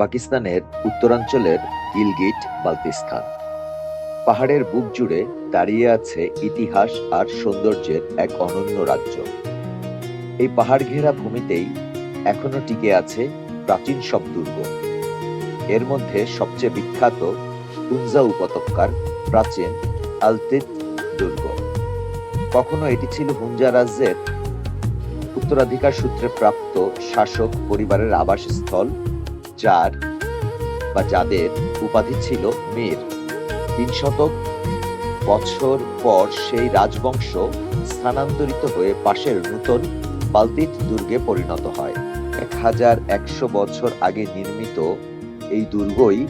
পাকিস্তানের উত্তরাঞ্চলের গিলগিট বালতিস্তান। পাহাড়ের বুক জুড়ে দাঁড়িয়ে আছে ইতিহাস আর সৌন্দর্যের এক অনন্য রাজ্য। এই পাহাড় ঘেরা ভূমিতেই এখনও টিকে আছে প্রাচীন সব দুর্গ। এর মধ্যে সবচেয়ে বিখ্যাত কুঞ্জা উপত্যকার প্রাচীন আলতিত দুর্গ। কখনো এটি ছিল হুঞ্জা রাজ্যের উত্তরাধিকার সূত্রে প্রাপ্ত শাসক পরিবারের আবাসস্থল যার বা যাদের উপাধি ছিল মীর তিন শতক বছর পর সেই রাজবংশ স্থানান্তরিত হয়ে পাশের নূতন বালতিত দুর্গে পরিণত হয়। এক হাজার একশো বছর আগে নির্মিত এই দুর্গই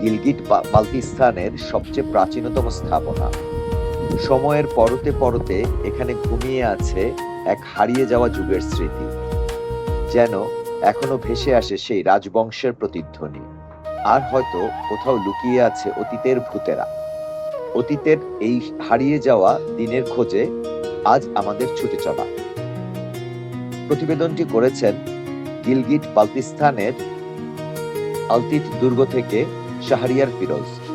গিলগিট বালতিস্তানের সবচেয়ে প্রাচীনতম স্থাপনা। সময়ের পরতে পরতে এখানে ঘুমিয়ে আছে এক হারিয়ে যাওয়া যুগের স্মৃতি। যেন এখনও ভেসে আসে সেই রাজবংশের প্রতিধ্বনি। আর হয়তো কোথাও লুকিয়ে আছে অতীতের ভূতেরা। অতীতের এই হারিয়ে যাওয়া দিনের খোঁজে আজ আমাদের ছুটে চলা। প্রতিবেদনটি করেছেন গিলগিট বালতিস্তানের আলতিত দুর্গ থেকে শাহরিয়ার ফিরোজ।